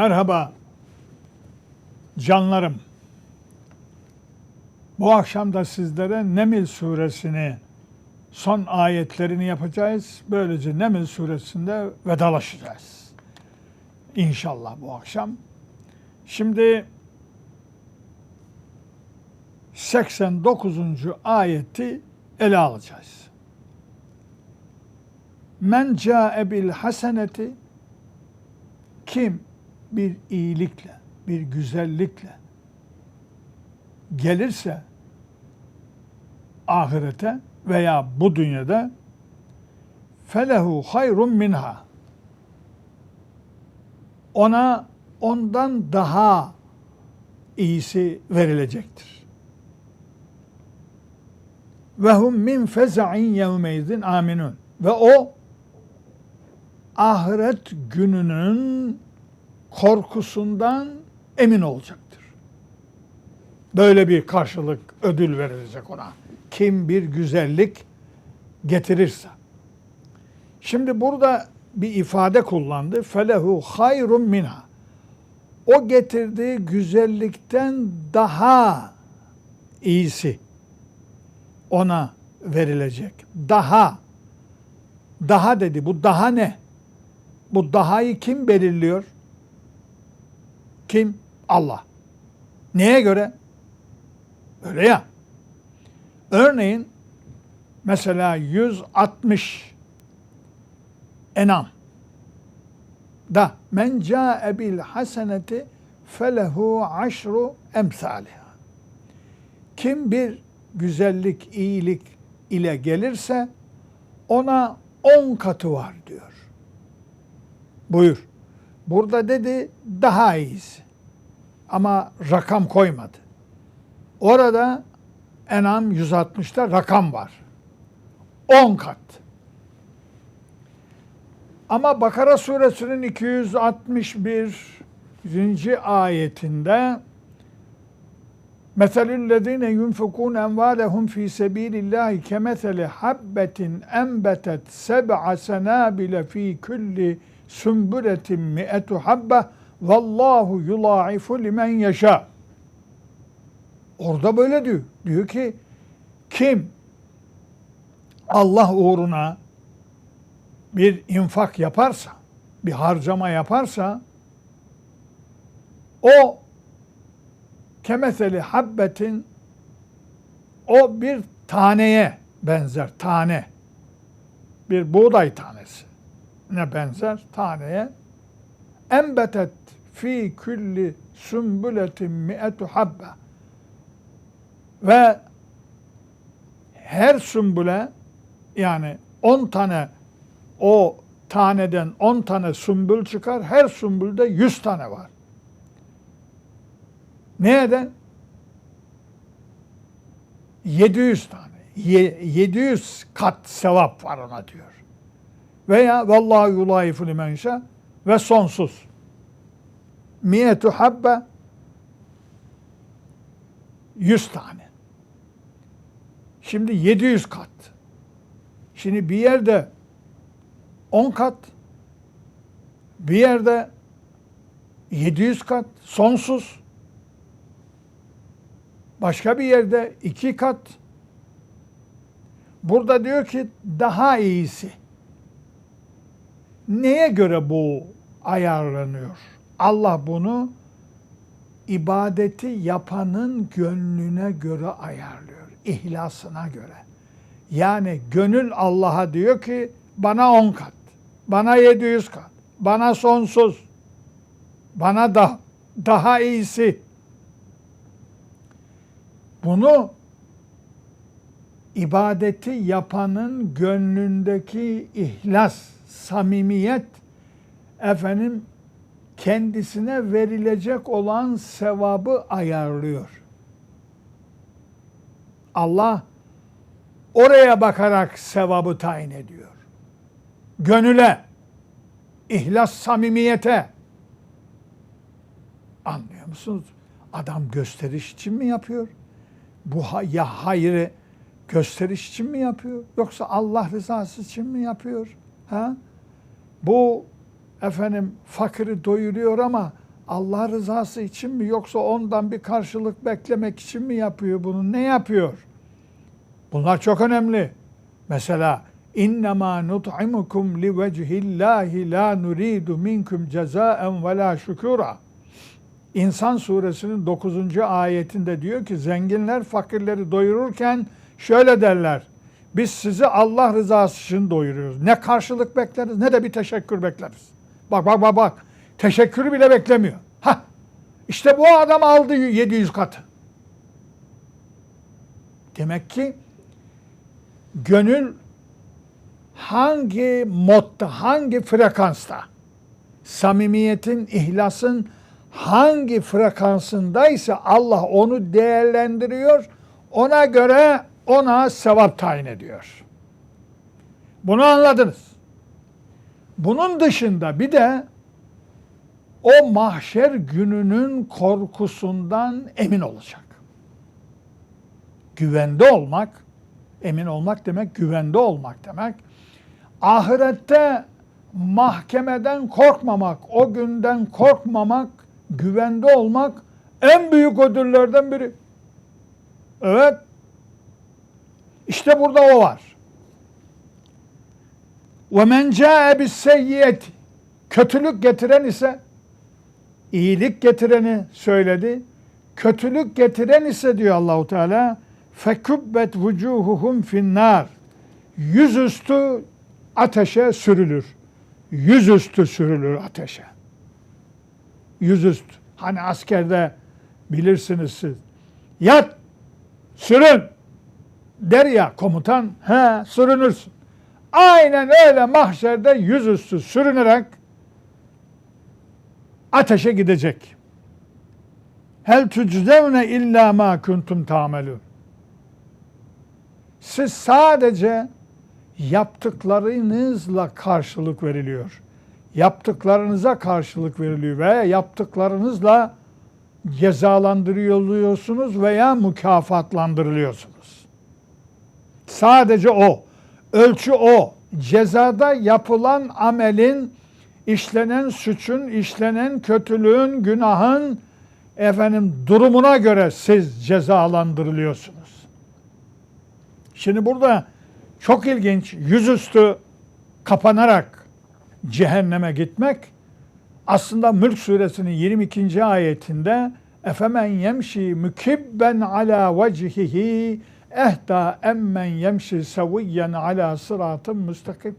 Merhaba canlarım. Bu akşam da sizlere Nemil suresini son ayetlerini yapacağız. Böylece Nemil suresinde vedalaşacağız. İnşallah bu akşam. Şimdi 89. ayeti ele alacağız. Men ca'e bil haseneti kim bir iyilikle, bir güzellikle gelirse ahirete veya bu dünyada felehu hayrun minha ona ondan daha iyisi verilecektir. Ve hum min feza'in yevmeydin aminun. Ve o ahiret gününün korkusundan emin olacaktır. Böyle bir karşılık ödül verilecek ona. Kim bir güzellik getirirse. Şimdi burada bir ifade kullandı. Felehu hayrun minha. O getirdiği güzellikten daha iyisi ona verilecek. Daha daha dedi. Bu daha ne? Bu dahayı kim belirliyor? Kim? Allah. Neye göre? Öyle ya. Örneğin mesela 160 enam da men ca'e bil haseneti felehu aşru emsaliha. Kim bir güzellik, iyilik ile gelirse ona on katı var diyor. Buyur. Burada dedi daha iyisi. Ama rakam koymadı. Orada Enam 160'ta rakam var. 10 kat. Ama Bakara suresinin 261. ayetinde Meselüllezine yunfikun envalehum fi sebilillahi kemeseli habbetin enbetet seb'a senabile fi kulli sümbületin mi'etu habbe vallahu yulaifu limen yaşa. Orada böyle diyor. Diyor ki kim Allah uğruna bir infak yaparsa, bir harcama yaparsa o kemeseli habbetin o bir taneye benzer. Tane. Bir buğday tanesi. Ne benzer? Taneye. Enbetet fi külli sümbületin mi'etu habbe. Ve her sümbüle yani 10 tane o taneden 10 tane sümbül çıkar. Her sümbülde 100 tane var. Neden? 700 tane. 700 kat sevap var ona diyor. Veya vallahi yulaifu limen ve sonsuz. Miyetu habbe 100 tane. Şimdi 700 kat. Şimdi bir yerde 10 kat, bir yerde 700 kat, sonsuz. Başka bir yerde 2 kat. Burada diyor ki daha iyisi. Neye göre bu ayarlanıyor? Allah bunu ibadeti yapanın gönlüne göre ayarlıyor. ihlasına göre. Yani gönül Allah'a diyor ki bana on kat, bana 700 kat, bana sonsuz, bana da daha iyisi. Bunu ibadeti yapanın gönlündeki ihlas, samimiyet efendim kendisine verilecek olan sevabı ayarlıyor. Allah oraya bakarak sevabı tayin ediyor. Gönüle, ihlas, samimiyete. Anlıyor musunuz? Adam gösteriş için mi yapıyor? Bu ya hayrı gösteriş için mi yapıyor? Yoksa Allah rızası için mi yapıyor? Ha? Bu efendim fakiri doyuruyor ama Allah rızası için mi yoksa ondan bir karşılık beklemek için mi yapıyor bunu? Ne yapıyor? Bunlar çok önemli. Mesela innema nut'imukum li vecihillahi la nuridu minkum cezaen ve la şükura. İnsan suresinin 9. ayetinde diyor ki zenginler fakirleri doyururken şöyle derler. Biz sizi Allah rızası için doyuruyoruz. Ne karşılık bekleriz ne de bir teşekkür bekleriz. Bak bak bak bak. Teşekkürü bile beklemiyor. Ha. İşte bu adam aldı 700 katı. Demek ki gönül hangi modda, hangi frekansta, samimiyetin, ihlasın hangi frekansındaysa Allah onu değerlendiriyor. Ona göre ona sevap tayin ediyor. Bunu anladınız. Bunun dışında bir de o mahşer gününün korkusundan emin olacak. Güvende olmak, emin olmak demek güvende olmak demek. Ahirette mahkemeden korkmamak, o günden korkmamak, güvende olmak en büyük ödüllerden biri. Evet. İşte burada o var. Ve men ca'e bis kötülük getiren ise iyilik getireni söyledi. Kötülük getiren ise diyor Allahu Teala fekubbet vucuhuhum finnar. Yüzüstü ateşe sürülür. Yüzüstü sürülür ateşe. Yüzüstü. Hani askerde bilirsiniz siz. Yat, sürün der ya komutan, he sürünürsün. Aynen öyle mahşerde yüzüstü sürünerek ateşe gidecek. Hel tüczevne illa ma kuntum tamelun. Siz sadece yaptıklarınızla karşılık veriliyor. Yaptıklarınıza karşılık veriliyor veya yaptıklarınızla cezalandırılıyorsunuz veya mükafatlandırılıyorsunuz. Sadece o. Ölçü o. Cezada yapılan amelin, işlenen suçun, işlenen kötülüğün, günahın efendim durumuna göre siz cezalandırılıyorsunuz. Şimdi burada çok ilginç yüzüstü kapanarak cehenneme gitmek aslında Mülk suresinin 22. ayetinde efemen yemşi mükibben ala vecihihi ehda emmen yemşi seviyen ala sıratın müstakim.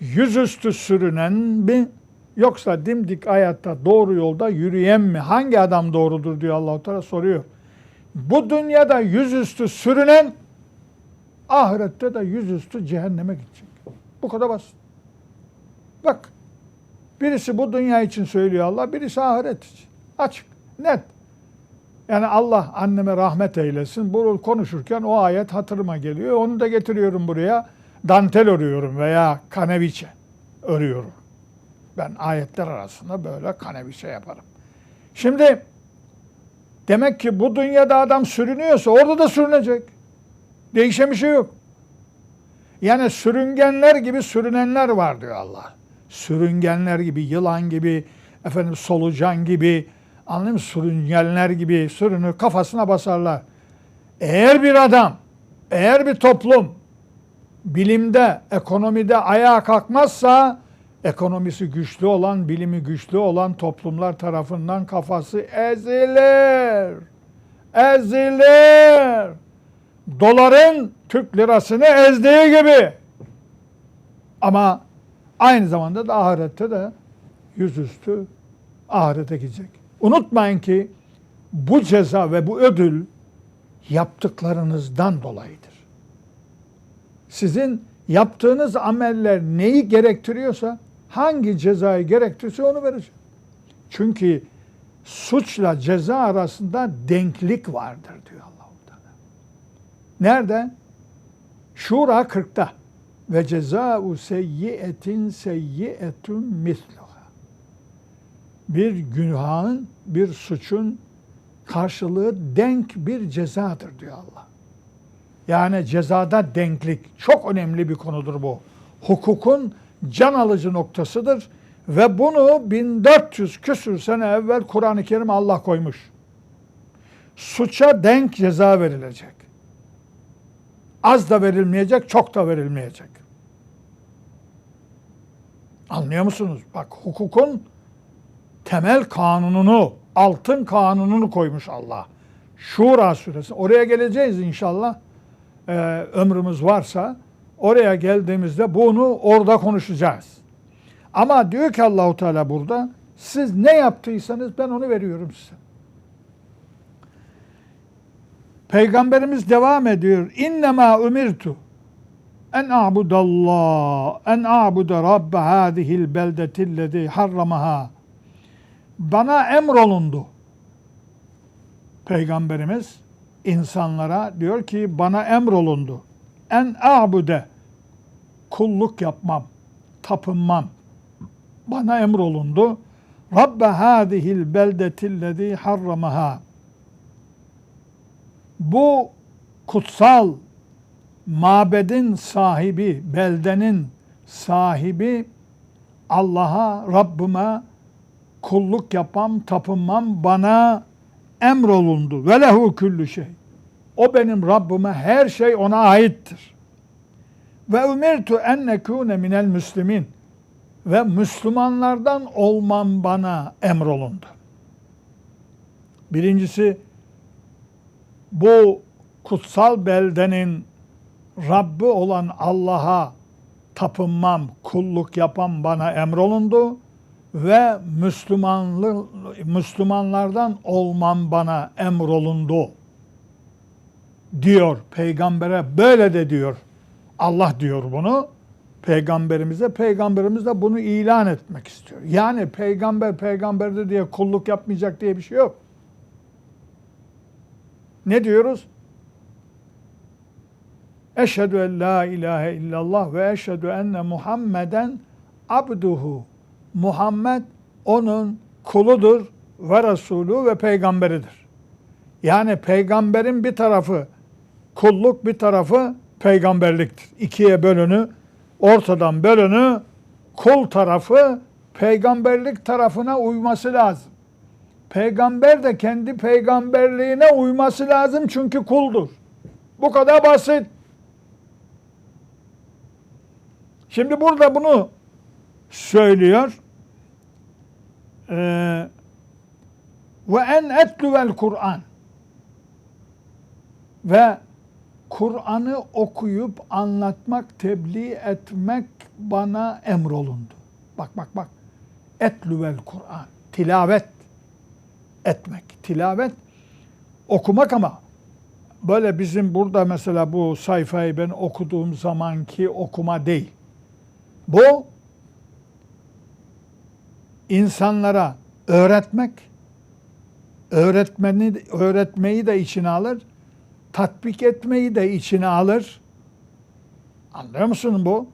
Yüzüstü sürünen mi yoksa dimdik hayatta doğru yolda yürüyen mi? Hangi adam doğrudur diyor Allah-u Teala soruyor. Bu dünyada yüzüstü sürünen ahirette de yüzüstü cehenneme gidecek. Bu kadar basit. Bak birisi bu dünya için söylüyor Allah, birisi ahiret için. Açık, net. Yani Allah anneme rahmet eylesin. Bu konuşurken o ayet hatırıma geliyor. Onu da getiriyorum buraya. Dantel örüyorum veya kaneviçe örüyorum. Ben ayetler arasında böyle kaneviçe yaparım. Şimdi demek ki bu dünyada adam sürünüyorsa orada da sürünecek. Değişen bir şey yok. Yani sürüngenler gibi sürünenler var diyor Allah. Sürüngenler gibi, yılan gibi, efendim solucan gibi, anladın mı? Sürüngenler gibi sürünür, kafasına basarlar. Eğer bir adam, eğer bir toplum bilimde, ekonomide ayağa kalkmazsa ekonomisi güçlü olan, bilimi güçlü olan toplumlar tarafından kafası ezilir. Ezilir. Doların Türk lirasını ezdiği gibi. Ama aynı zamanda da ahirette de yüzüstü ahirete gidecek. Unutmayın ki bu ceza ve bu ödül yaptıklarınızdan dolayıdır. Sizin yaptığınız ameller neyi gerektiriyorsa, hangi cezayı gerektiriyorsa onu verecek. Çünkü suçla ceza arasında denklik vardır diyor allah Teala. Nerede? Şura 40'ta. Ve cezâ'u seyyiyetin seyyiyetun misluha. Bir günahın, bir suçun karşılığı denk bir cezadır diyor Allah. Yani cezada denklik çok önemli bir konudur bu. Hukukun can alıcı noktasıdır Ve bunu 1400 küsür sene evvel Kur'an-ı Kerim Allah koymuş. Suça denk ceza verilecek. Az da verilmeyecek, çok da verilmeyecek. Anlıyor musunuz? Bak hukukun temel kanununu, altın kanununu koymuş Allah. Şura suresi. Oraya geleceğiz inşallah. Ee, ömrümüz varsa oraya geldiğimizde bunu orada konuşacağız. Ama diyor ki Allahu Teala burada siz ne yaptıysanız ben onu veriyorum size. Peygamberimiz devam ediyor. İnnemâ umirtu en a'budallah en a'bude rabbe hâzihil beldetillezî harramaha bana emrolundu. Peygamberimiz insanlara diyor ki bana emrolundu. En a'bude kulluk yapmam, tapınmam. Bana emrolundu. Rabbe hâzihil beldetillezî harramaha. Bu kutsal mabedin sahibi, beldenin sahibi Allah'a, Rabbime kulluk yapmam, tapınmam bana emrolundu. Ve lehu küllü şey. O benim Rabbime her şey ona aittir. Ve umirtu en nekune minel müslimin. Ve Müslümanlardan olmam bana emrolundu. Birincisi bu kutsal beldenin Rabbi olan Allah'a tapınmam, kulluk yapam bana emrolundu ve Müslümanlı, Müslümanlardan olmam bana emrolundu diyor peygambere böyle de diyor. Allah diyor bunu peygamberimize. Peygamberimiz de bunu ilan etmek istiyor. Yani peygamber peygamberdir diye kulluk yapmayacak diye bir şey yok. Ne diyoruz? Eşhedü en la ilahe illallah ve eşhedü enne Muhammeden abduhu. Muhammed onun kuludur ve Resulü ve peygamberidir. Yani peygamberin bir tarafı kulluk bir tarafı peygamberliktir. İkiye bölünü, ortadan bölünü kul tarafı peygamberlik tarafına uyması lazım. Peygamber de kendi peygamberliğine uyması lazım çünkü kuldur. Bu kadar basit. Şimdi burada bunu söylüyor. Ee, ve en etluvel Kur'an ve Kur'an'ı okuyup anlatmak, tebliğ etmek bana emrolundu. Bak bak bak. Etlüvel Kur'an. Tilavet etmek. Tilavet okumak ama böyle bizim burada mesela bu sayfayı ben okuduğum zamanki okuma değil. Bu insanlara öğretmek, öğretmeni öğretmeyi de içine alır, tatbik etmeyi de içine alır. Anlıyor musun bu?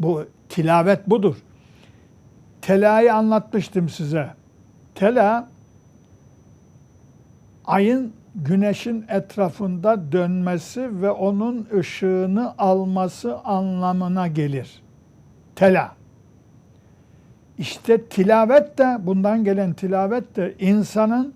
Bu tilavet budur. Tela'yı anlatmıştım size. Tela ayın güneşin etrafında dönmesi ve onun ışığını alması anlamına gelir. Tela. İşte tilavet de bundan gelen tilavet de insanın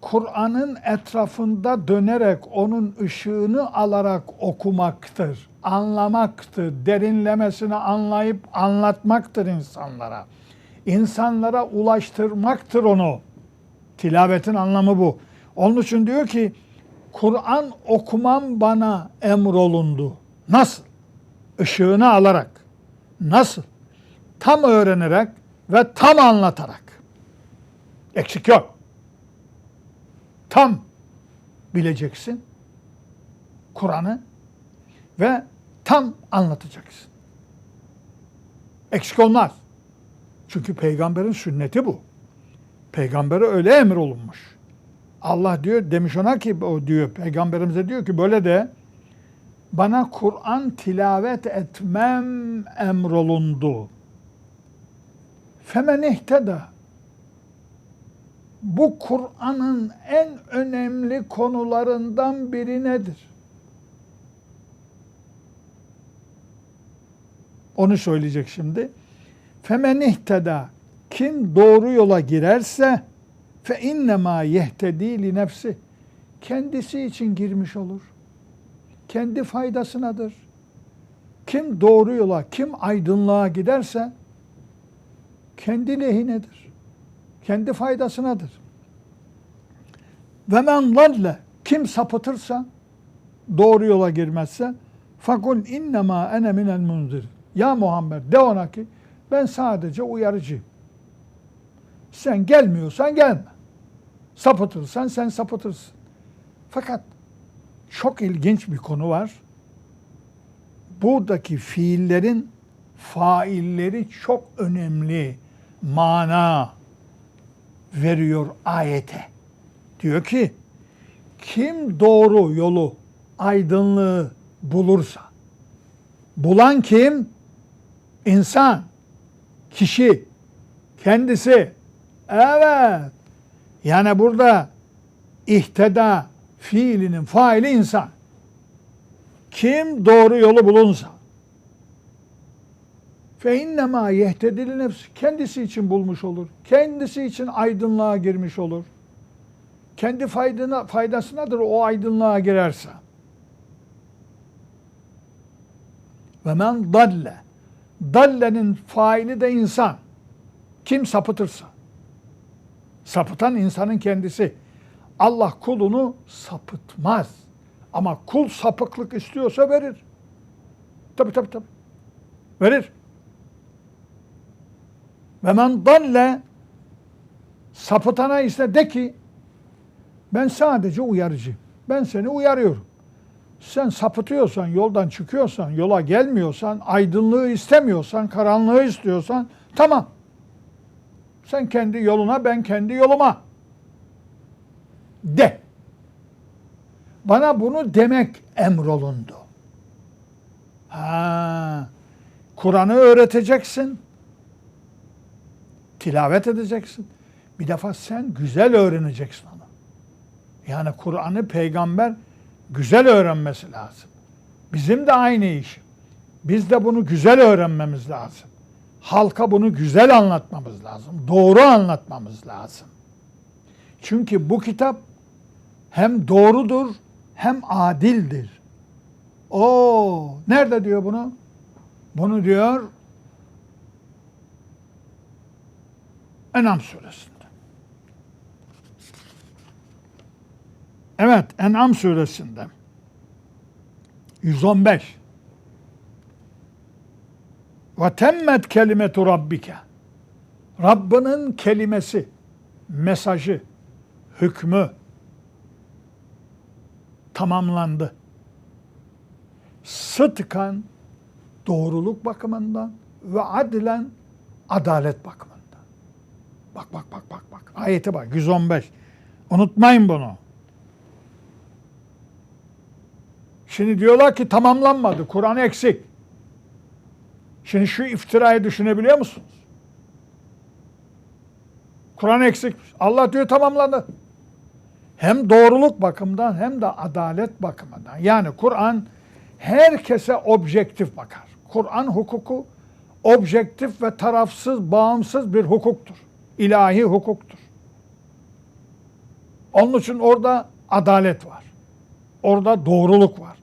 Kur'an'ın etrafında dönerek onun ışığını alarak okumaktır, anlamaktır, derinlemesine anlayıp anlatmaktır insanlara. İnsanlara ulaştırmaktır onu. Tilavetin anlamı bu. Onun için diyor ki Kur'an okumam bana emrolundu. Nasıl? Işığını alarak. Nasıl? Tam öğrenerek ve tam anlatarak. Eksik yok. Tam bileceksin Kur'an'ı ve tam anlatacaksın. Eksik olmaz. Çünkü peygamberin sünneti bu. Peygambere öyle emir olunmuş. Allah diyor demiş ona ki o diyor peygamberimize diyor ki böyle de bana Kur'an tilavet etmem emrolundu. Femen ihteda. Bu Kur'an'ın en önemli konularından biri nedir? Onu söyleyecek şimdi. Femen ihteda kim doğru yola girerse fe innema yehtedi li nefsi kendisi için girmiş olur. Kendi faydasınadır. Kim doğru yola, kim aydınlığa giderse kendi lehinedir. Kendi faydasınadır. Ve men zalle kim sapıtırsa doğru yola girmezse fakul innema ene minel munzir. Ya Muhammed de ona ki ben sadece uyarıcıyım. Sen gelmiyorsan gelme. Sapıtırsan sen sapıtırsın. Fakat çok ilginç bir konu var. Buradaki fiillerin failleri çok önemli mana veriyor ayete. Diyor ki kim doğru yolu, aydınlığı bulursa, bulan kim? İnsan, kişi, kendisi. Evet. Yani burada ihteda fiilinin faili insan. Kim doğru yolu bulunsa fe innema yehtedil nefsi kendisi için bulmuş olur. Kendisi için aydınlığa girmiş olur. Kendi faydına, faydasınadır o aydınlığa girerse. Ve men dalle. Dallenin faili de insan. Kim sapıtırsa. Sapıtan insanın kendisi. Allah kulunu sapıtmaz. Ama kul sapıklık istiyorsa verir. Tabi tabi tabi. Verir. Ve men dalle sapıtana ise de ki ben sadece uyarıcı. Ben seni uyarıyorum. Sen sapıtıyorsan, yoldan çıkıyorsan, yola gelmiyorsan, aydınlığı istemiyorsan, karanlığı istiyorsan tamam. Sen kendi yoluna, ben kendi yoluma. De. Bana bunu demek emrolundu. Ha, Kur'an'ı öğreteceksin. Tilavet edeceksin. Bir defa sen güzel öğreneceksin onu. Yani Kur'an'ı peygamber güzel öğrenmesi lazım. Bizim de aynı iş. Biz de bunu güzel öğrenmemiz lazım. Halka bunu güzel anlatmamız lazım. Doğru anlatmamız lazım. Çünkü bu kitap hem doğrudur hem adildir. O nerede diyor bunu? Bunu diyor En'am suresinde. Evet, En'am suresinde. 115. Ve temmet kelimetu rabbike. Rabbinin kelimesi, mesajı, hükmü tamamlandı. Sıtkan doğruluk bakımından ve adilen adalet bakımından. Bak bak bak bak bak. Ayete bak 115. Unutmayın bunu. Şimdi diyorlar ki tamamlanmadı. Kur'an eksik. Şimdi şu iftirayı düşünebiliyor musunuz? Kur'an eksik. Allah diyor tamamlandı. Hem doğruluk bakımından hem de adalet bakımından. Yani Kur'an herkese objektif bakar. Kur'an hukuku objektif ve tarafsız, bağımsız bir hukuktur. İlahi hukuktur. Onun için orada adalet var. Orada doğruluk var.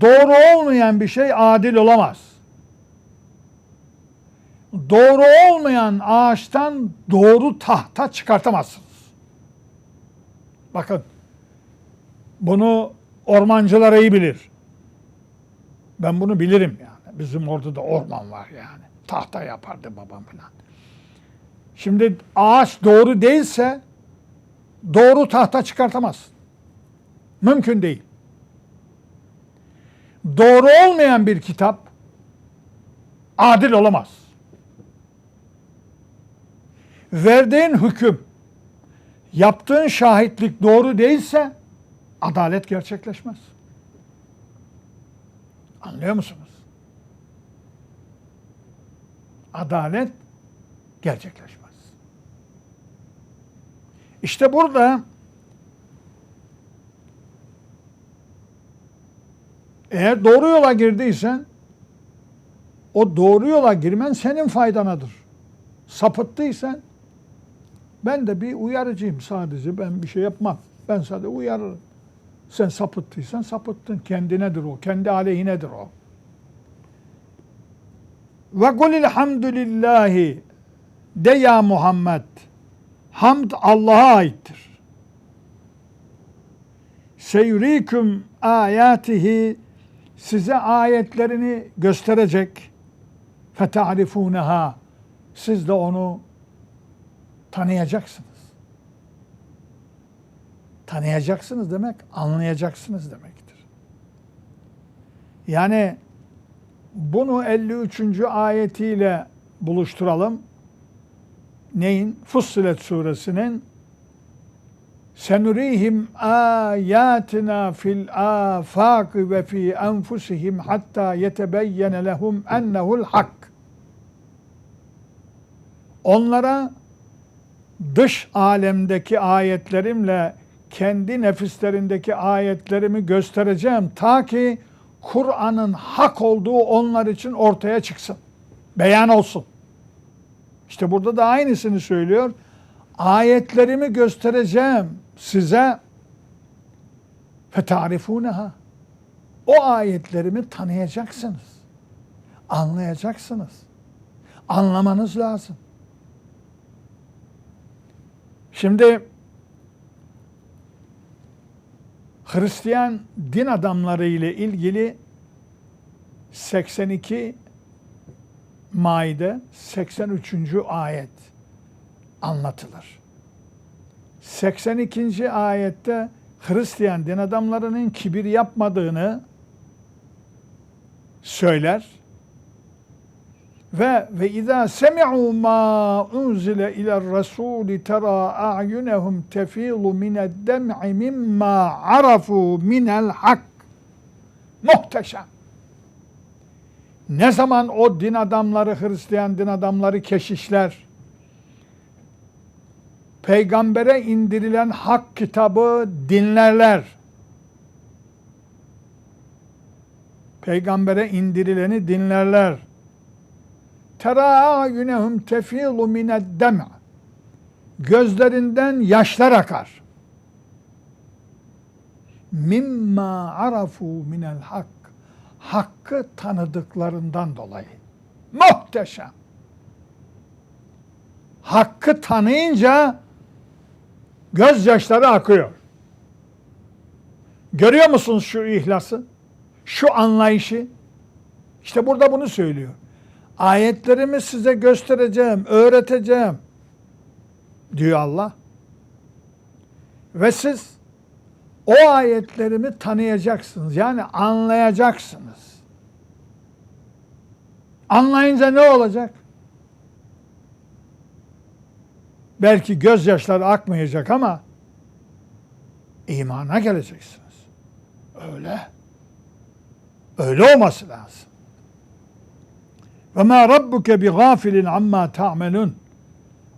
Doğru olmayan bir şey adil olamaz. Doğru olmayan ağaçtan doğru tahta çıkartamazsınız. Bakın, bunu ormancılar iyi bilir. Ben bunu bilirim yani. Bizim orada da orman var yani. Tahta yapardı babam falan. Şimdi ağaç doğru değilse doğru tahta çıkartamaz. Mümkün değil. Doğru olmayan bir kitap adil olamaz. Verdiğin hüküm, yaptığın şahitlik doğru değilse adalet gerçekleşmez. Anlıyor musunuz? Adalet gerçekleşmez. İşte burada eğer doğru yola girdiysen o doğru yola girmen senin faydanadır. Sapıttıysan ben de bir uyarıcıyım sadece. Ben bir şey yapmam. Ben sadece uyarırım. Sen sapıttıysan sapıttın. Kendinedir o. Kendi aleyhinedir o. Ve kulil hamdülillahi de ya Muhammed. Hamd Allah'a aittir. Seyurikum ayatihi size ayetlerini gösterecek. Fetarifuneha. Siz de onu tanıyacaksınız. Tanıyacaksınız demek, anlayacaksınız demektir. Yani bunu 53. ayetiyle buluşturalım. Neyin? Fussilet suresinin Senurihim ayatina fil afaq ve fi enfusihim hatta yetebeyyene lehum ennehu'l hak. Onlara dış alemdeki ayetlerimle kendi nefislerindeki ayetlerimi göstereceğim ta ki Kur'an'ın hak olduğu onlar için ortaya çıksın. Beyan olsun. İşte burada da aynısını söylüyor. Ayetlerimi göstereceğim size fetarifuneha. O ayetlerimi tanıyacaksınız. Anlayacaksınız. Anlamanız lazım. Şimdi Hristiyan din adamları ile ilgili 82 Maide 83. ayet anlatılır. 82. ayette Hristiyan din adamlarının kibir yapmadığını söyler. Ve ve izâ semi'û mâ unzile iler rasûli terâ a'yunehum tefîlu mined-dem'i mimmâ arafû minel hak. Muhteşem. Ne zaman o din adamları, Hristiyan din adamları keşişler, peygambere indirilen hak kitabı dinlerler. Peygambere indirileni dinlerler. Tera yunehum tefilu mined dem. Gözlerinden yaşlar akar. Mimma arafu minel hak. Hakkı tanıdıklarından dolayı. Muhteşem. Hakkı tanıyınca gözyaşları akıyor. Görüyor musunuz şu ihlası? Şu anlayışı? İşte burada bunu söylüyor. Ayetlerimi size göstereceğim, öğreteceğim diyor Allah. Ve siz o ayetlerimi tanıyacaksınız. Yani anlayacaksınız. Anlayınca ne olacak? Belki gözyaşları akmayacak ama imana geleceksiniz. Öyle. Öyle olması lazım. Ve ma rabbuke bi gafilin amma ta'melun.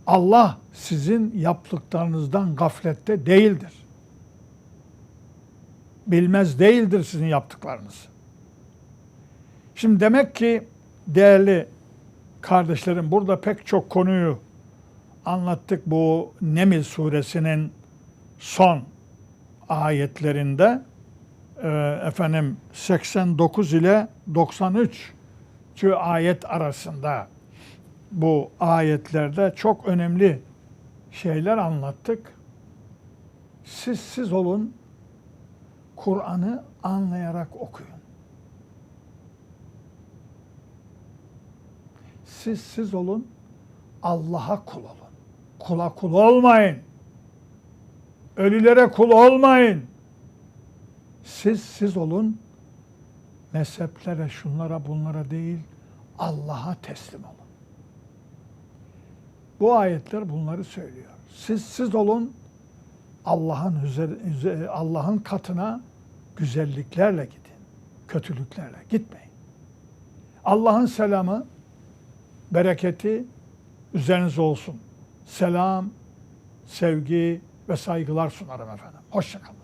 Allah sizin yaptıklarınızdan gaflette değildir. Bilmez değildir sizin yaptıklarınız. Şimdi demek ki değerli kardeşlerim burada pek çok konuyu anlattık bu Nemil suresinin son ayetlerinde e, efendim 89 ile 93 ayet arasında bu ayetlerde çok önemli şeyler anlattık. Siz siz olun, Kur'an'ı anlayarak okuyun. Siz siz olun, Allah'a kul olun. Kula kul olmayın. Ölülere kul olmayın. Siz siz olun, mezheplere, şunlara, bunlara değil, Allah'a teslim olun. Bu ayetler bunları söylüyor. Siz siz olun, Allah'ın Allah'ın katına güzelliklerle gidin. Kötülüklerle gitmeyin. Allah'ın selamı, bereketi üzerinize olsun. Selam, sevgi ve saygılar sunarım efendim. Hoşçakalın.